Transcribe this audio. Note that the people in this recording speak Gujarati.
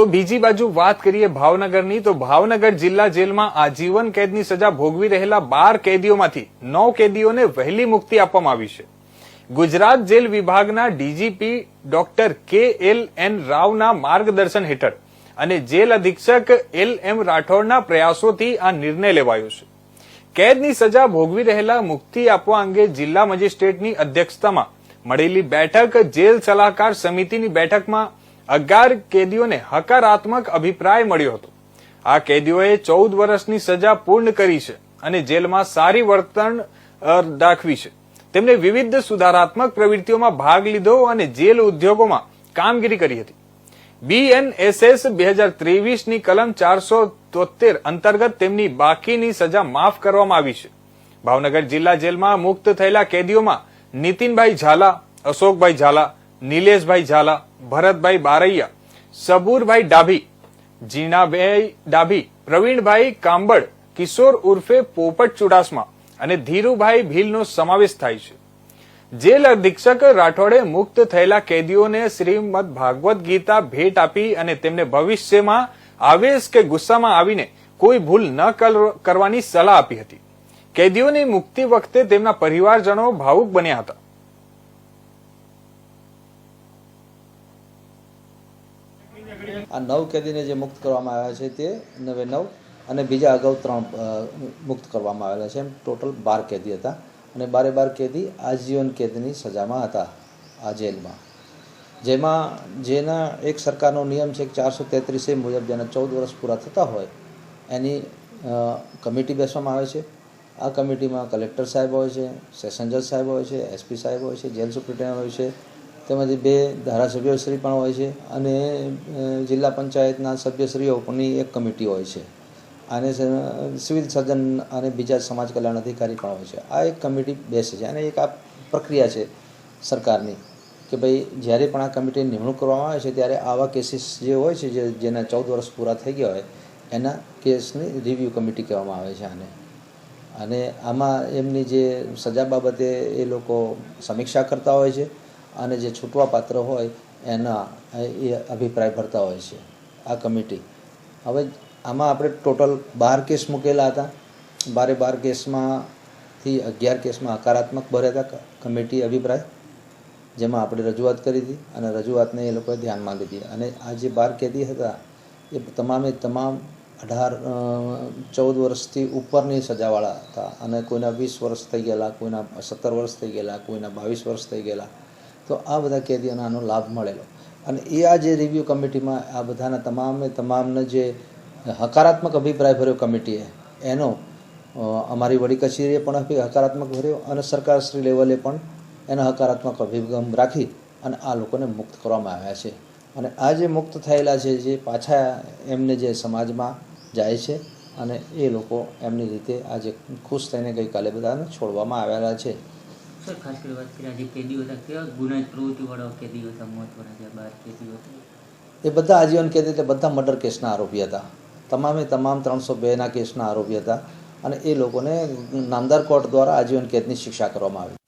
તો બીજી બાજુ વાત કરીએ ભાવનગરની, તો ભાવનગર જિલ્લા જેલમાં આજીવન કેદની સજા ભોગવી રહેલા બાર કેદીઓમાંથી નવ કેદીઓને વહેલી મુક્તિ આપવામાં આવી છે. ગુજરાત જેલ વિભાગના DGP doctor K L N રાવના માર્ગદર્શન હેઠળ અને જેલ અધિક્ષક એલ એમ રાઠોડના પ્રયાસોથી આ નિર્ણય લેવાયો છે. કેદની સજા ભોગવી રહેલા મુક્તિ આપવા અંગે જિલ્લા મેજિસ્ટ્રેટની અધ્યક્ષતામાં મળેલી બેઠક જેલ સલાહકાર સમિતિની બેઠકમાં અગિયાર કેદીઓને હકારાત્મક અભિપ્રાય મળ્યો હતો. આ કેદીઓએ ચૌદ વર્ષની સજા પૂર્ણ કરી છે અને જેલમાં સારી વર્તન દાખવી છે. તેમણે વિવિધ સુધારાત્મક પ્રવૃત્તિઓમાં ભાગ લીધો અને જેલ ઉદ્યોગોમાં કામગીરી કરી હતી. બીએનએસએસ બે હજાર ત્રેવીસની કલમ ચારસો તોતેર અંતર્ગત તેમની બાકીની સજા માફ કરવામાં આવી છે. ભાવનગર જિલ્લા જેલમાં મુક્ત થયેલા કેદીઓમાં નીતિનભાઈ ઝાલા, અશોકભાઈ ઝાલા નિલેશભાઈ ઝાલા, ભરતભાઈ બારૈયા, સબુરભાઈ ડાભી જીણાભાઈ ડાભી, પ્રવીણભાઈ કાંબળ, કિશોર ઉર્ફે પોપટ ચુડાસમા અને ધીરુભાઈ ભીલનો સમાવેશ થાય છે. જેલ અધિક્ષક રાઠોડે મુક્ત થયેલા કેદીઓને શ્રીમદ ભાગવત ગીતા ભેટ આપી અને તેમને ભવિષ્યમાં આવેશ કે ગુસ્સામાં આવીને કોઈ ભૂલ ન કર- કરવાની સલાહ આપી હતી. કેદીઓની મુક્તિ વખતે તેમના પરિવારજનો ભાવુક બન્યા હતા. આ નવ કેદીને જે મુક્ત કરવામાં આવ્યા છે તે નવે નવ અને બીજા અગાઉ ત્રણ મુક્ત કરવામાં આવેલા છે. એમ ટોટલ બાર કેદી હતા અને બારે બાર કેદી આજીવન કેદની સજામાં હતા આ જેલમાં. જેમાં, જેના એક સરકારનો નિયમ છે કે ચારસો તેત્રીસ એ મુજબ જેના ચૌદ વર્ષ પૂરા થતા હોય એની કમિટી બેસવામાં આવે છે. આ કમિટીમાં કલેક્ટર સાહેબ હોય છે, સેશન જજ સાહેબ હોય છે, એસપી સાહેબ હોય છે, જેલ સુપ્રિન્ટેન્ડન્ટ હોય છે તેમજ બે ધારાસભ્યશ્રી પણ હોય છે અને જિલ્લા પંચાયતના સભ્યશ્રીઓ પણની એક કમિટી હોય છે. અને સિવિલ સર્જન અને બીજા સમાજ કલ્યાણ અધિકારી પણ હોય છે. આ એક કમિટી બેસે છે અને એક આ પ્રક્રિયા છે સરકારની કે ભાઈ જ્યારે પણ આ કમિટીની નિમણૂક કરવામાં આવે છે ત્યારે આવા કેસીસ જે હોય છે જે, જેના ચૌદ વર્ષ પૂરા થઈ ગયા હોય, એના કેસની રિવ્યૂ કમિટી કહેવામાં આવે છે આને. અને આમાં એમની જે સજા બાબતે એ લોકો સમીક્ષા કરતા હોય છે અને જે છૂટવા પાત્ર હોય, એના, એ અભિપ્રાય ભરતા હોય છે, આ કમિટી. હવે આમાં આપણે ટોટલ બાર કેસ મૂકેલા હતા. બારે બાર કેસમાંથી અગિયાર કેસમાં હકારાત્મક ભર્યા હતા કમિટી અભિપ્રાય, જેમાં આપણે રજૂઆત કરી હતી અને રજૂઆતને એ લોકોએ ધ્યાનમાં લીધી. અને આ જે બાર કેદી હતા, એ તમામે તમામ અઢાર ચૌદ વર્ષથી ઉપરની સજાવાળા હતા. અને કોઈના વીસ વર્ષ થઈ ગયેલા, કોઈના સત્તર વર્ષ થઈ ગયેલા, કોઈના બાવીસ વર્ષ થઈ ગયેલા. તો આ બધા કેદીઓને આનો લાભ મળેલો. અને એ આ જે રિવ્યૂ કમિટીમાં આ બધાના તમામે તમામને જે હકારાત્મક અભિપ્રાય ભર્યો કમિટીએ એનો અમારી વડી કચેરીએ પણ હકારાત્મક ભર્યો અને સરકારશ્રી લેવલે પણ એનો હકારાત્મક અભિગમ રાખી અને આ લોકોને મુક્ત કરવામાં આવ્યા છે. અને આ જે મુક્ત થયેલા છે, જે પાછા એમને જે સમાજમાં જાય છે અને એ લોકો એમની રીતે આજે ખુશ થઈને ગઈકાલે બધાને છોડવામાં આવેલા છે. સર ખાસ કરી વાત કરી આજે કેદીઓ હતા, કેવા ગુનાહિત પ્રવૃત્તિવાળા કેદીઓ હતા, મહત્વના જે બાર કેદીઓ હતા. એ બધા આજીવન કેદી એટલે બધા મર્ડર કેસના આરોપી હતા. તમામે તમામ ત્રણસો બેના કેસના આરોપી હતા અને એ લોકોને નામદાર કોર્ટ દ્વારા આજીવન કેદની શિક્ષા કરવામાં આવી.